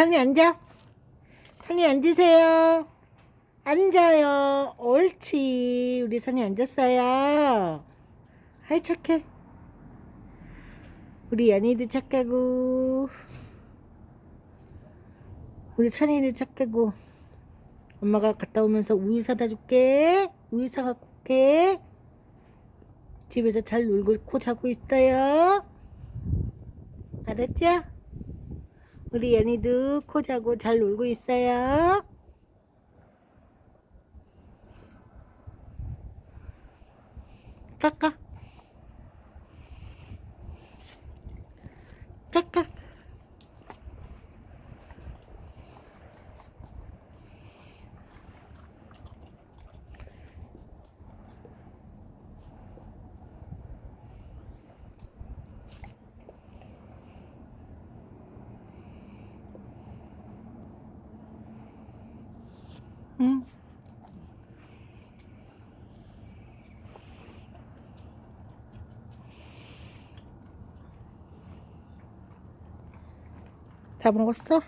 선이 앉아. 선이 앉으세요. 앉아요. 옳지. 우리 선이 앉았어요. 아이, 착해. 우리 연이도 착하고, 우리 선이도 착하고, 엄마가 갔다 오면서 우유 사다 줄게. 우유 사갖고 올게. 집에서 잘 놀고 코 자고 있어요. 알았죠? 우리 연이도 코 자고 잘 놀고 있어요. 까까. 까까. 응. 다 먹었어?